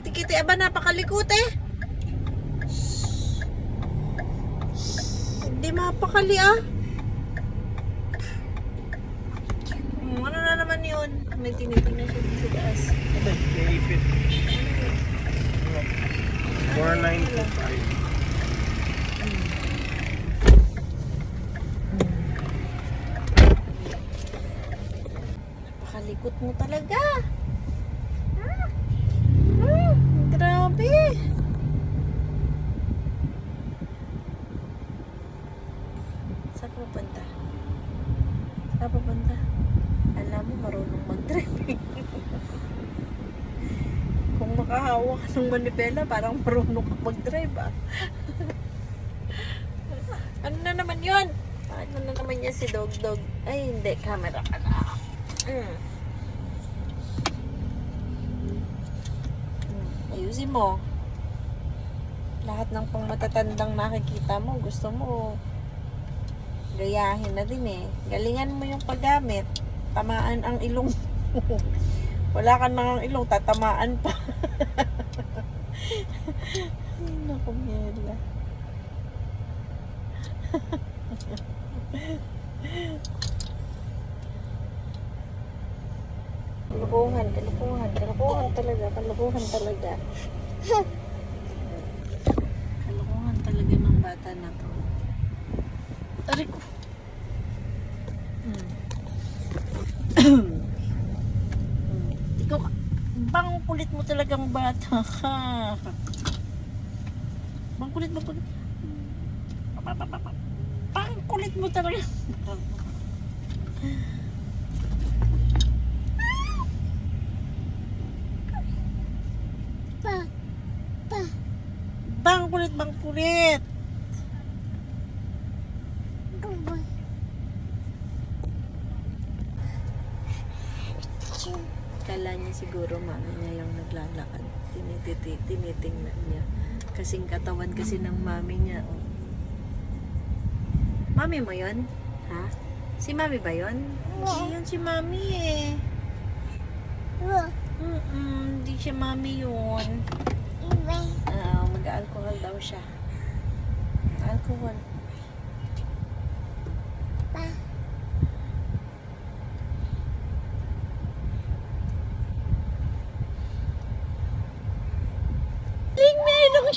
Kiti-kiti, aba napakalikot eh. Hindi mapakali ah. Hmm, ano na naman yun? May tinitingnan siya sa taas. Naipit. 4925. Napakalikot mo talaga. Ah. Ah, grabe. Saan ka pupunta? Saan ka pupunta? Alam mo, marunong mag-driving. Kung makahawa ka ng manibela, parang marunong ka mag-drive ah. ano na naman yun? Ano na naman yan si Dog Dog? Ay, hindi. Camera ka na. Mm. Ayusin mo. Lahat ng pang matatandang nakikita mo, gusto mo gayahin na din eh. Galingan mo yung paggamit. Tamaan ang ilong. Wala ka nang ilong, tatamaan pa. Ay, Naku, Mela. Kalukuhan, kalukuhan, kalukuhan talaga, kalukuhan talaga. Kalukuhan talaga ng bata na to. Aray ko. Hmm. Ikaw, ka- bang kulit mo talagang bata ka. Bang kulit mo pag... Bang kulit mo talaga. Pa. Pa. Bang kulit, bang kulit. Kala niya siguro mami naglalakad. Tinititi, tinitingnan niya. Kasing katawan kasi ng mami niya. Oh. Mami mo yon? Ha? Si mami ba yon? Hindi yun si mami eh. Mm-mm, hindi siya mami yun. Ibe. Ah, mag-alcohol daw siya. Alcohol.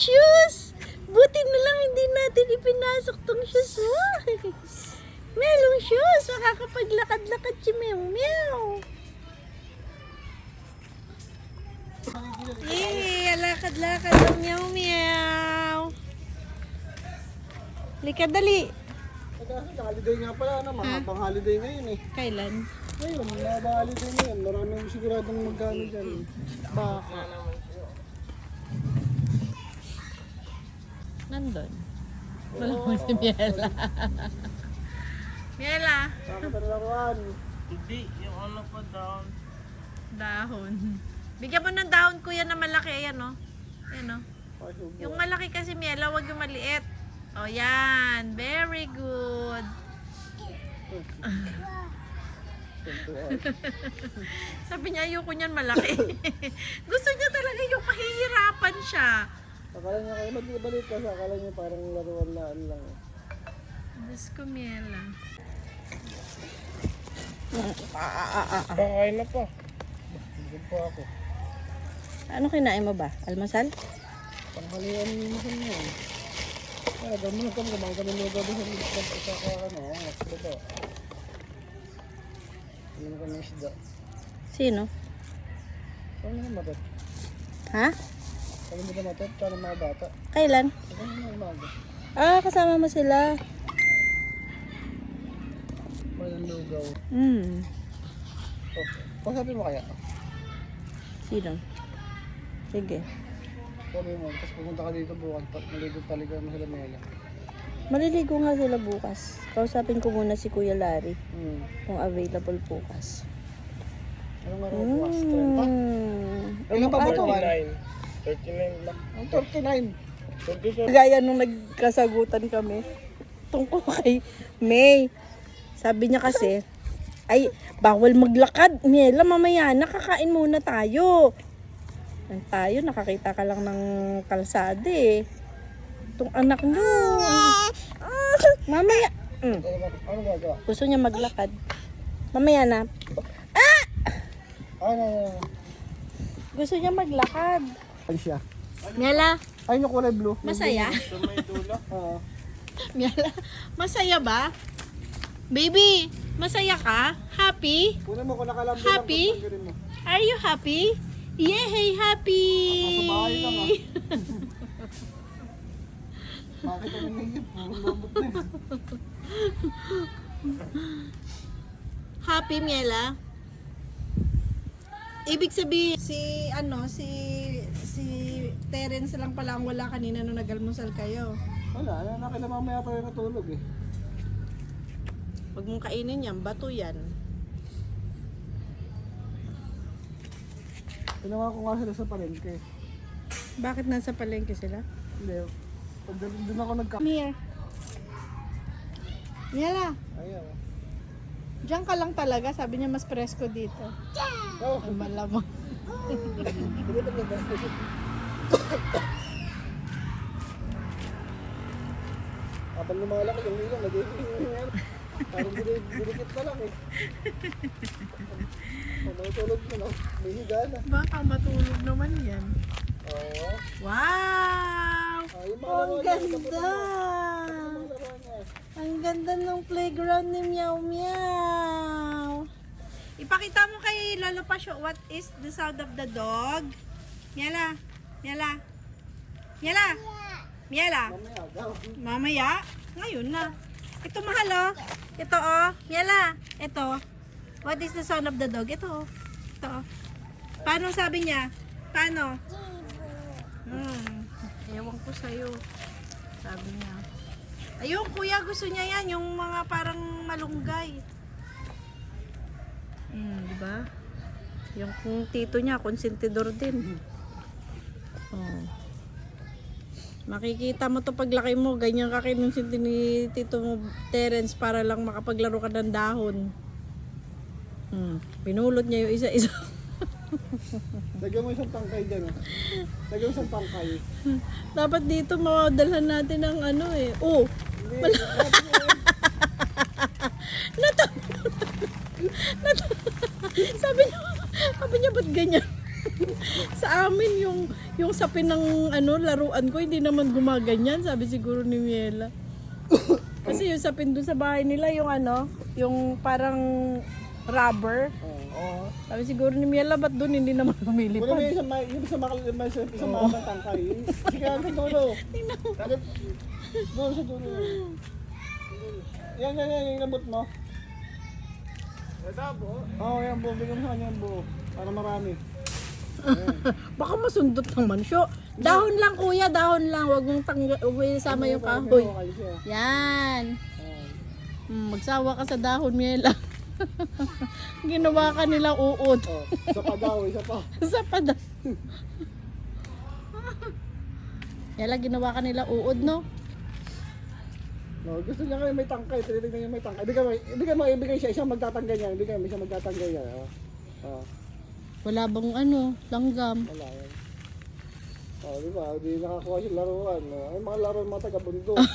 Shoes! Buti na lang hindi natin ipinasok tong shoes mo. Mayroong shoes! Makakapaglakad-lakad si Mew Mew. Yay! Lakad-lakad ang Mew Mew. Lika dali. Holiday nga pala, ano, mahabang holiday ngayon eh. Kailan? Ngayon, mahabang holiday ngayon. Maraming siguradong magkano dyan. Baka. Nandun. Wala mo si Miela. Miela. Saka talaruan. Hindi, yung ano pa down. Dahon. Bigyan mo ng dahon kuya na malaki. Ayan o. Ayan o. Ay, subo. Yung malaki kasi Miela, wag yung maliit. O yan. Very good. Sabi niya ayoko niyan malaki. Gusto niya talaga yung mahihirapan siya. Akala niya kayo mag-ibalik kasi akala niya parang laruan na ano lang. eh. Diyos ko Miela. Kakain na pa. Hindi pa ako. Ano kinain mo ba? Almasal? Panghalian mo sa niya. Kaya gano'n kami, kumain kami ng gabi sa lisbon at saka ano, ang baba. Ano kami isda. Sino? Saan na matot? Ha? Kami nila matot, saan ang mga bata? Kailan? Na umaga? Ah, kasama mo sila. Walang lugaw. Hmm. Okay. Pasapin mo kaya? Sino? Sige. Sabi mo, tapos pumunta ka dito bukas, pa- maligo talaga mo sila Mela. Maliligo nga sila bukas. Kausapin ko muna si Kuya Larry Hmm. kung available bukas. Anong araw bukas? 30? Hmm. Ilan pa ba ito? 39. 39 lang. Ang 39. 27. Gaya nung nagkasagutan kami tungkol kay May. Sabi niya kasi, ay, bawal maglakad. Miela, mamaya, nakakain muna tayo. Yan tayo, nakakita ka lang ng kalsada eh. Itong anak nyo. Mamaya. Mm. Ba? Gusto niya maglakad. Mamaya na. Na. Gusto niya maglakad. Ay siya. Miala, Ay, yung kulay blue. masaya? Sa may dulo. Oo. Miala, masaya ba? Baby, masaya ka? Happy? Kunin mo kung nakalambing Happy? lang, mo. Are you happy? Yay, happy! Nasa bahay lang, ah. Bakit ang nangyayip? Ang lambot na yun. Happy, Miela? Ibig sabihin, si, ano, si, si Terence lang pala ang wala kanina nung nag-almusal kayo. Wala, na nakila mamaya tayo natulog eh. Huwag mong kainin yan, bato yan. Tinawa ko nga sila sa palengke. Bakit nasa palengke sila? Hindi. Pag doon ako nagka... Come here. Miela, Ayaw. Diyan ka lang talaga. Sabi niya mas presko dito. Oh, Ang malamang. Kapag lumalaki yung ilong, nagiging Parang dili- dilikit na lang eh. Pag natulog mo, no? May higa na. Baka matulog naman yan. Oo. Wow! Ah, yung mga Ang niya, ganda! yung mga laro niya. Ang ganda ng playground ni Meow Meow. Ipakita mo kay Lolo Pasyo what is the sound of the dog. Miela, Miela. Miela. Miela. Mamaya. Ngayon na. Ito mahal oh. Ito oh. Miela. Ito. What is the sound of the dog? Ito oh. Ito oh. Paano sabi niya? Paano? Hmm. Ewan ko sa'yo. Sabi niya. Ayun, kuya, gusto niya yan. Yung mga parang malunggay. Hmm, di ba? Yung kung tito niya, konsentidor din. Oh. Makikita mo to paglaki mo, ganyan ka kinonsinti ni Tito mo, Terence para lang makapaglaro ka ng dahon. Hmm. Pinulot niya yung isa-isa. Lagyan mo isang tangkay dyan. oh. Lagyan mo isang tangkay. Dapat dito mawadalhan natin ng ano eh. Oh, Nato. Nato. sabi niya, sabi niya ba't ganyan? sa amin yung yung sapin ng ano laruan ko hindi naman gumaganyan sabi siguro ni Miela. Kasi yung sapin doon sa bahay nila yung ano, yung parang rubber. Oo. Sabi siguro ni Miela ba't doon hindi naman lumilipad? yung isang, ma- yung isang makal, may isang, isang mahabang tangkay. Sige, ang sa. Bakit? Doon sa dulo. Yan, yan, yan, yung lamot mo. Ito po. Oo, oh, yan, buo. Bigyan mo sa kanya yung buo. Para marami. Baka masundot naman siya. Dahon lang kuya, dahon lang. Huwag mong tangga, huwag mo isama yung kahoy. Yan. Hmm, magsawa ka sa dahon, Miela. Ginawa ka nilang uod. Oh, isa pa daw, isa pa. sa pada. Yala, ginawa ka nila uod, no? No, gusto niya kayo may tangkay, tinitignan niya may tangkay. Ibigay mo, ibigay mo, ibigay siya, isang magtatangkay niya, ibigay mo, isang magtatangkay niya. Oh. Oh, Wala bang ano, langgam. wala yan. Oh, di ba? Di nakakuha siya laruan. Oh. Ay, mga laruan mga taga-bundok.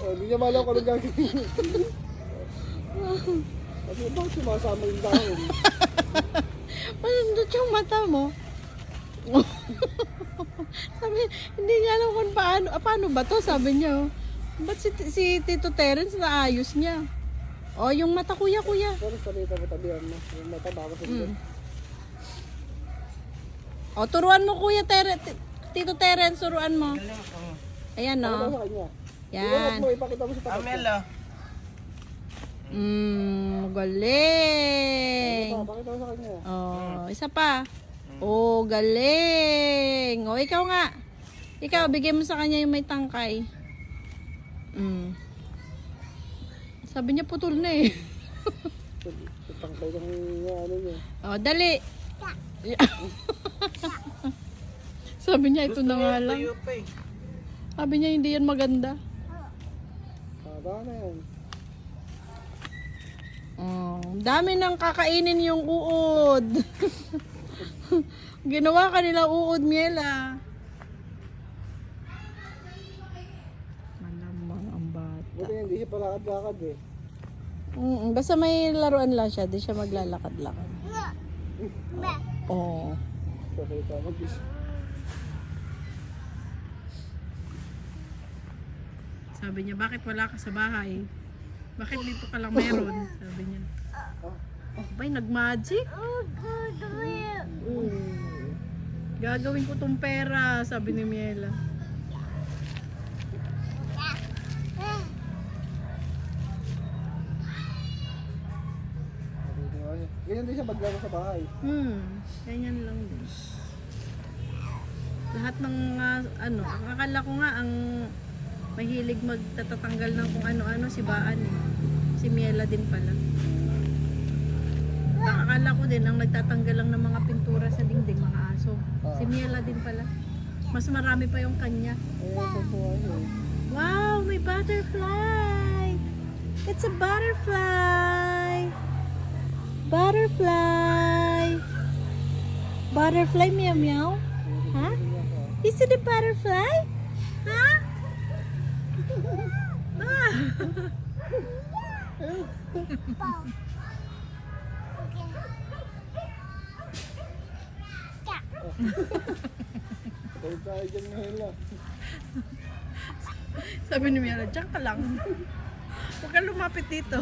oh, di niya malam kung anong gagawin. Kasi bakit sumasama yung dahon? Masundot yung mata mo. sabi, hindi niya alam kung paano, ah, paano ba to, sabi niya. oh. Ba't si, si Tito Terence naayos niya? Oh, yung mata kuya, kuya. Pero sa dito mo tabihan mo. Yung mata baka sa Mm. O, turuan mo kuya Terence. Tito Terence, turuan mo. Ayan, Ano no. sa kanya? Yan. Iwanag mo, ipakita mo sa tapat. Amela. Mmm, galing. Ah, pakita mo sa kanya. Oh, isa pa. Oh, galing. Oh, ikaw nga. Ikaw, bigyan mo sa kanya yung may tangkay. Mm. Sabi niya putol na eh. Tangkay ng ano niya. Oh, dali. Sabi niya, ito na nga lang. Eh. Sabi niya, hindi yan maganda. Ah, baka na yan. Oh, dami nang kakainin yung uod. Ginawa ka nila uod, Miela. Malamang ang bata. Buti hindi siya palakad-lakad eh. Mm, basta may laruan lang siya, di siya maglalakad-lakad. Oo. Mag Sabi niya, bakit wala ka sa bahay? Bakit dito ka lang meron? Sabi niya. Bay, nag-magic. Oh, will. Gagawin ko tong pera, sabi ni Miela. Ganyan din siya maglaro sa bahay. Hmm, ganyan lang din. Lahat ng ah, ano, akala ko nga ang mahilig magtatatanggal ng kung ano-ano si Baan eh. Si Miela din pala. Akala ko din ang nagtatanggal lang ng mga pintura sa dingding, mga aso. Si Miela din pala. Mas marami pa yung kanya. Eh. Wow, may butterfly! It's a butterfly! Butterfly! Butterfly, meow meow? Huh? Is it a butterfly? Huh? Ah! Bow. Okay. Ka. Tayo tayo dyan Mela. Sabi ni Miara, dyan ka lang. Huwag ka lumapit dito.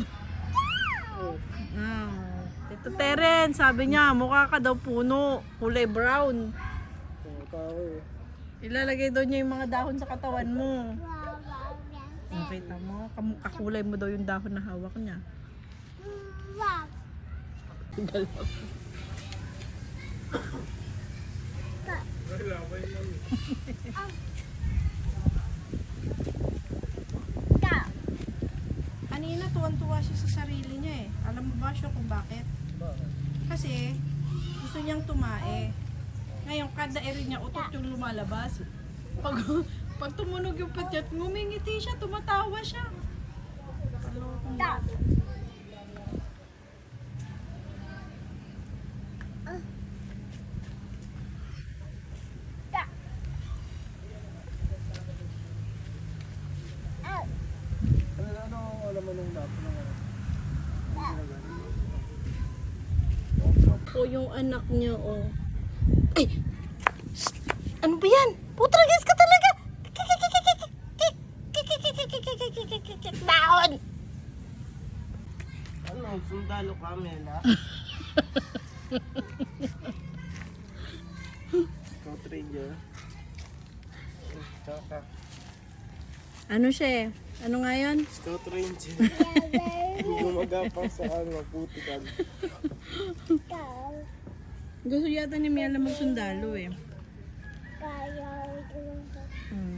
Ah. Tito Teren, sabi niya, mukha ka daw puno, kulay brown. Tao eh. Ilalagay daw niya yung mga dahon sa katawan mo. Nakita mo, kam- kakulay mo daw yung dahon na hawak niya. Wow. Ka. Kanina tuwan-tuwa siya sa sarili niya eh. Alam mo ba siya kung bakit? Kasi gusto niyang tumae. Ngayon, kada ere niya utot yung lumalabas. Pag, pag tumunog yung petyat, ngumingiti siya, tumatawa siya. Ka. Ah. Ano, ano alam mo nung lahat ng ano? po yung anak niya, oh. Ay! Shh! Ano ba yan? Putragas ka talaga! Baon! Ano, sundalo ka, Mela? Scout Ranger. Tsaka, Ano siya eh? Ano nga yun? Scout Ranger. Gumagapang sa ano, putikan. Ka. Gusto yata ni Miela magsundalo eh. Kaya ito. Hmm.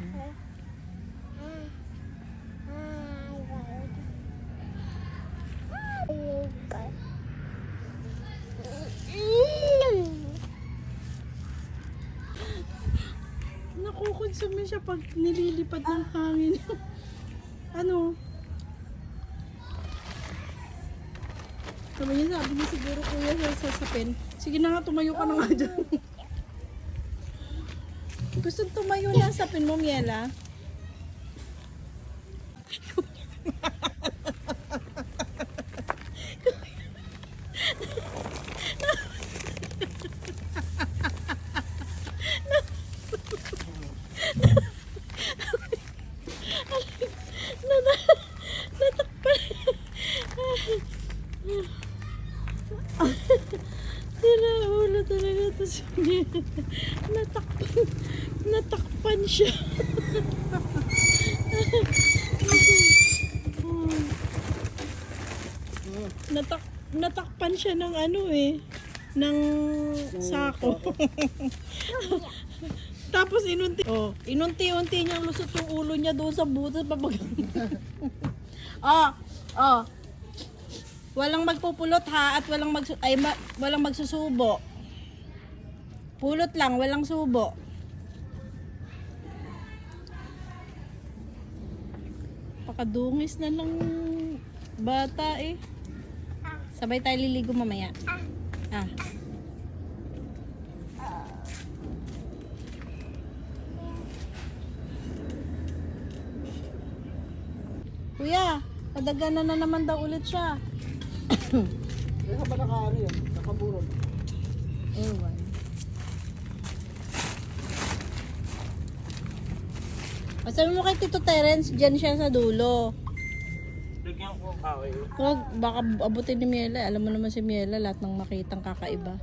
Nakukonsume siya pag nililipad ng hangin. ano? Sabi niya, sabi niya siguro kuya sa sasapin. Sige na nga, tumayo ka na nga dyan. Gusto tumayo na sa sapin mo, Miela? Nata- natakpan. Tira ulo talaga to si Miela. Natakpan. Natakpan siya. Natak natakpan siya ng ano eh ng sako. Tapos inunti oh, inunti-unti niyang lusot yung ulo niya doon sa butas papag. oh, oh. Walang magpupulot ha at walang mag ay ma- walang magsusubo. Pulot lang, walang subo. Pakadungis na lang bata eh. Ah. Sabay tayo liligo mamaya. Ah. Kuya, kadaganan na naman daw ulit siya. Sa ba nakaano yan? Nakaburot. Ewan. Sabi mo kay Tito Terence, dyan siya sa dulo. Kawin. Huwag, baka abutin ni Miela. Alam mo naman si Miela, lahat ng makitang kakaiba.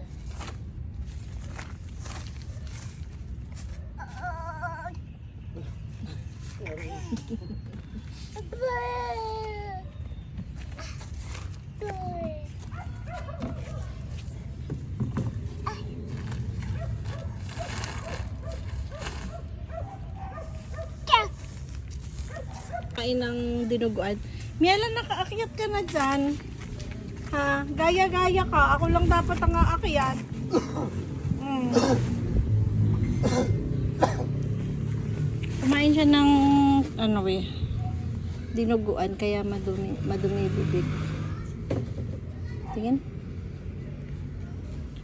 Kain ng dinuguan. Miela, nakaakyat ka na dyan. Ha? Gaya-gaya ka. Ako lang dapat ang aakyat. Mm. Kumain siya ng ano eh dinuguan kaya madumi madumi bibig. Tingin.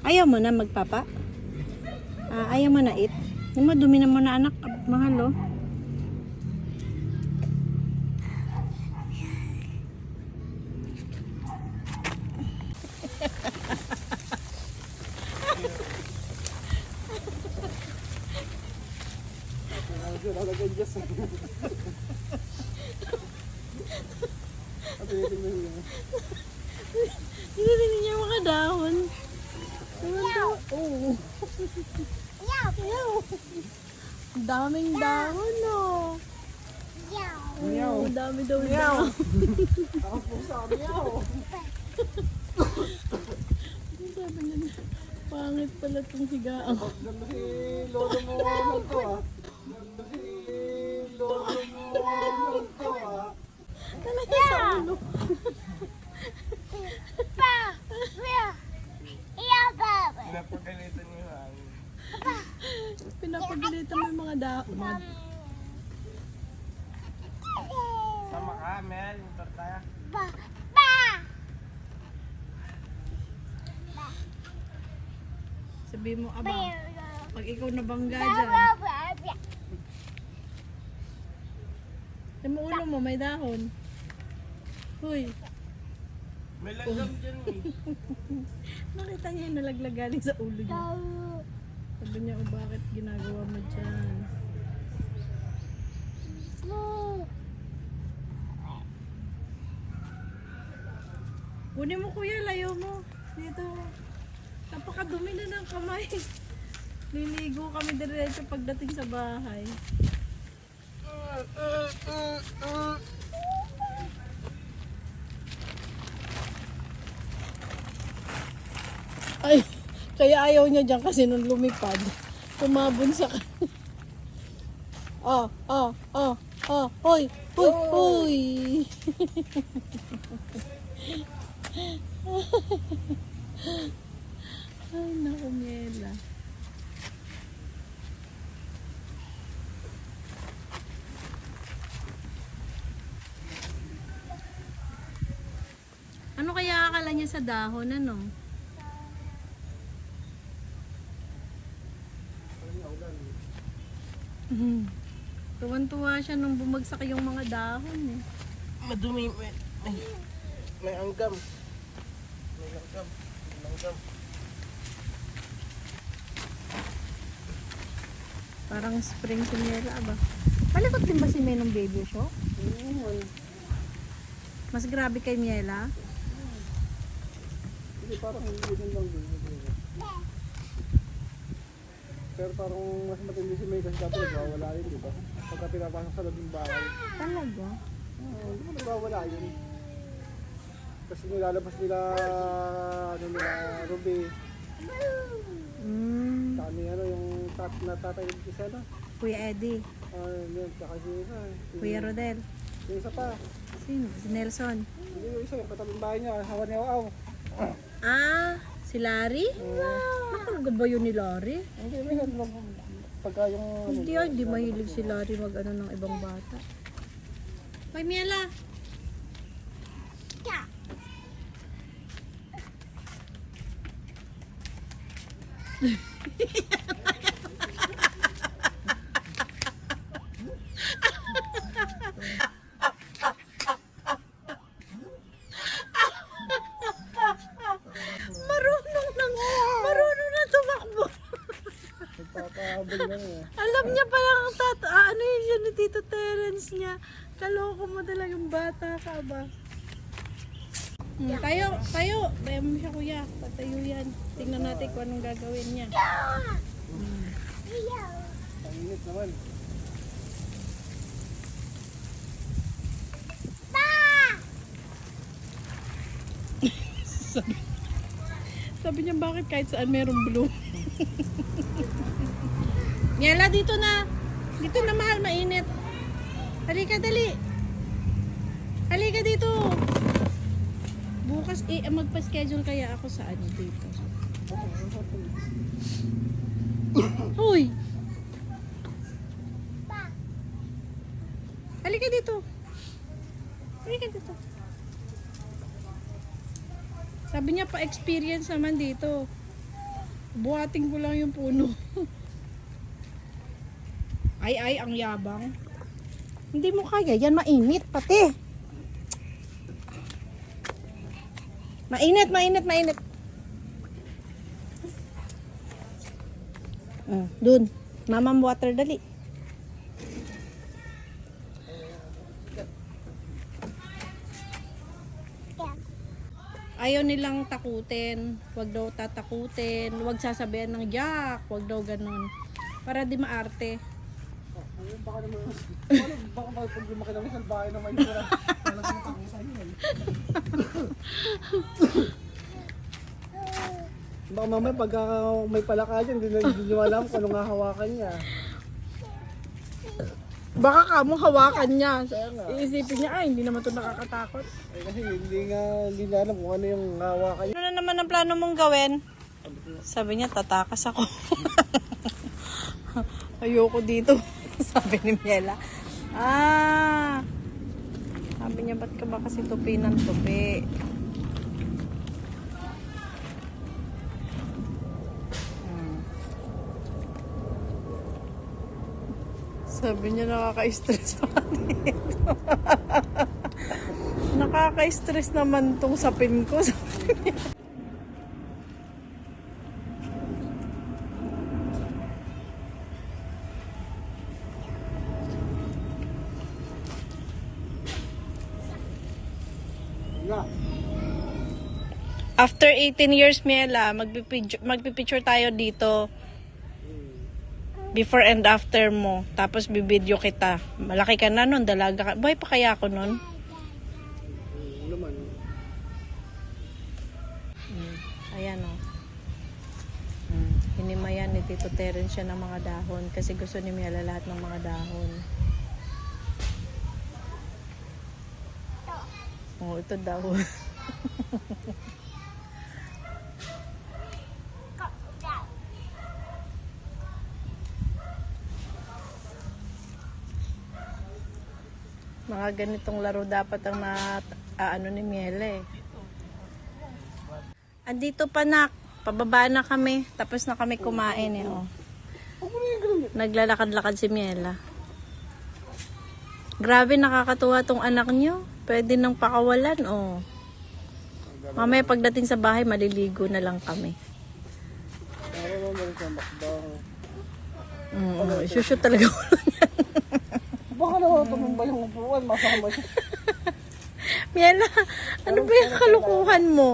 Ayaw mo na magpapa? Ah, ayaw mo na? Yung madumi naman na anak, mahal oh. Ano yun? Nalagay dyan sa... At tinitingnan niya. Hindi niya mga dahon. Oo. Oh. Ang daming dahon, no. Meow. Ang dami daw dahon. Ako po sa meow. Ang sabi niya, pangit pala itong higaan. Si lolo mo naman to ah. Si lolo mo naman to ah. Talaga sa ulo. Pinapagalitan niyo lang. Pinapagalitan mo yung mga dahon. Sama ka, Mel. Motor tayo. Sabi mo, aba, pag ikaw nabangga dyan. Yung ulo mo, may dahon. Huy, May langgam dyan eh. nakita niya yung nalaglag galing sa ulo niya. Sabi niya, oh, bakit ginagawa mo dyan? Kunin mo kuya, layo mo. Dito. Napakadumi na ng kamay. Liligo kami diretso pagdating sa bahay. Ay, kaya ayaw niya dyan kasi nung lumipad, tumabon sa kanya. Ah, ah, ah, ah, hoy, hoy, hoy. Ay, naku, Miela. Ano kaya akala niya sa dahon, ano? Mhm. Tuwan-tuwa siya nung bumagsak yung mga dahon eh. Madumi. May, may, may anggam. May langgam. May langgam. Parang spring sinela ba? Palikot din ba si May ng baby show? Oo, Mas grabe kay Miela? Hindi parang hindi din lang din. Pero parang mas matindi si May kasi dapat nagwawala yun, di ba? Pagka pinapasok sa loob ng bahay. Talaga? Oo, hindi mo nagwawala yun. Kasi nilalabas nila, ano nila, Ruby. Mm. Saka ni ano, yung tat natatayog ko sana. Kuya Eddie. Ah, yun, tsaka si isa. Kuya Rodel. Yung isa pa. Sino? Si Nelson. Hindi yung isa, yung katabing bahay niya, hawa niya aw. Ah, si Larry? Mm. Uh, Nakalagad ba yun ni Larry? Hindi, may ganun lang pagka yung... Hindi, ay, hindi mahilig si Larry mag ano ng ibang bata. May Miela! Yeah. bata ka ba? Hmm, tayo, tayo. Bayan mo siya kuya. Patayo yan. Tingnan natin kung anong gagawin niya. Ang init naman. Sabi niya bakit kahit saan meron blue. Miela, dito na. Dito na mahal, mainit. Halika, dali. Halika dito. Bukas, eh, magpa-schedule kaya ako sa ano dito. Hoy! Halika dito. Halika dito. Sabi niya pa-experience naman dito. Buhating ko lang yung puno. ay ay, ang yabang. Hindi mo kaya, yan mainit pati. Mainit, mainit, mainit. Oh, dun. Mamam water dali. ayaw nilang takutin. Huwag daw tatakutin. Huwag sasabihan ng Jack. Huwag daw ganun. Para di maarte. Baka naman, ano, baka ba pag lumaki naman bahay naman yun, wala, wala kang takutan yun. Baka mamaya pag ah, may palaka dyan, hindi na hindi nyo alam kung anong hahawakan niya. Baka kamo hawakan niya. Iisipin niya, ay, hindi naman ito nakakatakot. Eh, hindi nga, hindi na alam kung ano yung hahawakan niya. Ano na naman ang plano mong gawin? Sabi niya, tatakas ako. Ayoko dito. Sabi ni Miela. Ah! Sabi niya, ba't ka ba kasi tupi ng tupi? Hmm. Sabi niya, nakaka-stress pa dito. nakaka-stress naman tong sapin ko. Sabi niya. 10 years, Miela, magpipicture, magpipicture tayo dito. Before and after mo. Tapos bibidyo kita. Malaki ka na nun, dalaga ka. Buhay pa kaya ako nun? Naman. Hmm. Ayan o. Oh. Mm, Hinimayan ni Tito Terence siya ng mga dahon kasi gusto ni Miela lahat ng mga dahon. Oh, ito daw. mga ganitong laro dapat ang na ano ni Miele. Andito pa nak, pababa na kami, tapos na kami kumain eh. Oh. Naglalakad-lakad si Miela. Grabe nakakatuwa tong anak nyo. Pwede nang pakawalan oh. Mamaya pagdating sa bahay, maliligo na lang kami. Mm, isushoot talaga ulo niya. Baka naman tumumba yung upuan, masama siya. Miela, ano ba yung kalukuhan mo?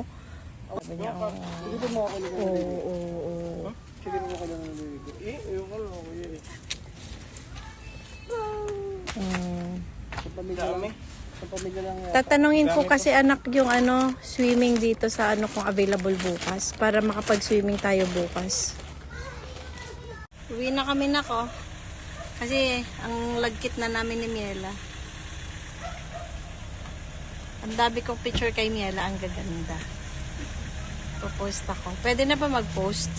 Sige mo ako lang Oo, oo, oo. Sige mo ako lang naliligo. Eh, ayoko lang ako yun eh. Sa pamilya lang. Tatanungin ko kasi anak yung ano, swimming dito sa ano kung available bukas para makapag-swimming tayo bukas. Uwi na kami na ko. Kasi ang lagkit na namin ni Miela. Ang dami kong picture kay Miela, ang gaganda. Popost ako. Pwede na ba mag-post?